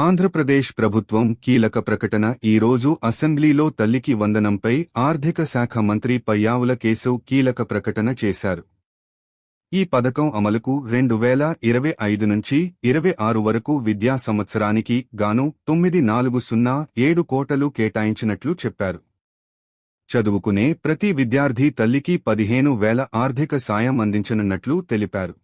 ఆంధ్రప్రదేశ్ ప్రభుత్వం కీలక ప్రకటన ఈ రోజు అసెంబ్లీలో తల్లికి వందనంపై ఆర్థిక శాఖ మంత్రి పయ్యావుల కేశవ్ కీలక ప్రకటన చేశారు. ఈ పథకం అమలుకు రెండు వేల ఇరవై ఐదు నుంచి ఇరవై ఆరు వరకు విద్యా సంవత్సరానికి గాను తొమ్మిది నాలుగు సున్నా ఏడు కోటలు కేటాయించినట్లు చెప్పారు. చదువుకునే ప్రతి విద్యార్థి తల్లికి పదిహేను వేల ఆర్థిక సాయం అందించనున్నట్లు తెలిపారు.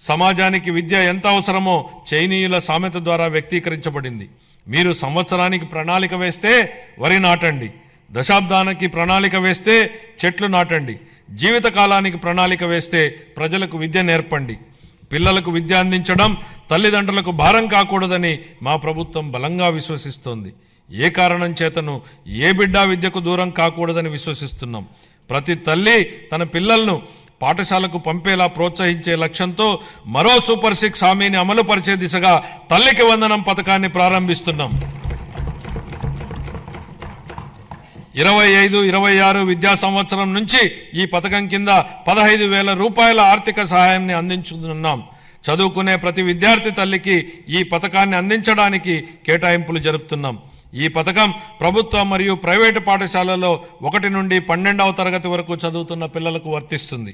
సమాజానికి విద్య ఎంత అవసరమో చైనీయుల సామెత ద్వారా వ్యక్తీకరించబడింది. మీరు సంవత్సరానికి ప్రణాళిక వేస్తే వరి నాటండి. దశాబ్దానికి ప్రణాళిక వేస్తే చెట్లు నాటండి. జీవితకాలానికి ప్రణాళిక వేస్తే ప్రజలకు విద్య నేర్పండి. పిల్లలకు విద్య అందించడం తల్లిదండ్రులకు భారం కాకూడదని మా ప్రభుత్వం బలంగా విశ్వసిస్తోంది. ఏ కారణం చేతను ఏ బిడ్డ విద్యకు దూరం కాకూడదని విశ్వసిస్తున్నాం. ప్రతి తల్లి తన పిల్లలను పాఠశాలకు పంపేలా ప్రోత్సహించే లక్ష్యంతో మరో సూపర్ సిక్స్ హామీని అమలు పరిచే దిశగా తల్లికి వందనం పథకాన్ని ప్రారంభిస్తున్నాం. ఇరవై ఐదు ఇరవై ఆరు విద్యా సంవత్సరం నుంచి ఈ పథకం కింద పదహైదు వేల రూపాయల ఆర్థిక సహాయాన్ని అందించుతున్నాం చదువుకునే ప్రతి విద్యార్థి తల్లికి ఈ పథకాన్ని అందించడానికి కేటాయింపులు జరుపుతున్నాం. ఈ పథకం ప్రభుత్వ మరియు ప్రైవేటు పాఠశాలలో ఒకటి నుండి పన్నెండవ తరగతి వరకు చదువుతున్న పిల్లలకు వర్తిస్తుంది.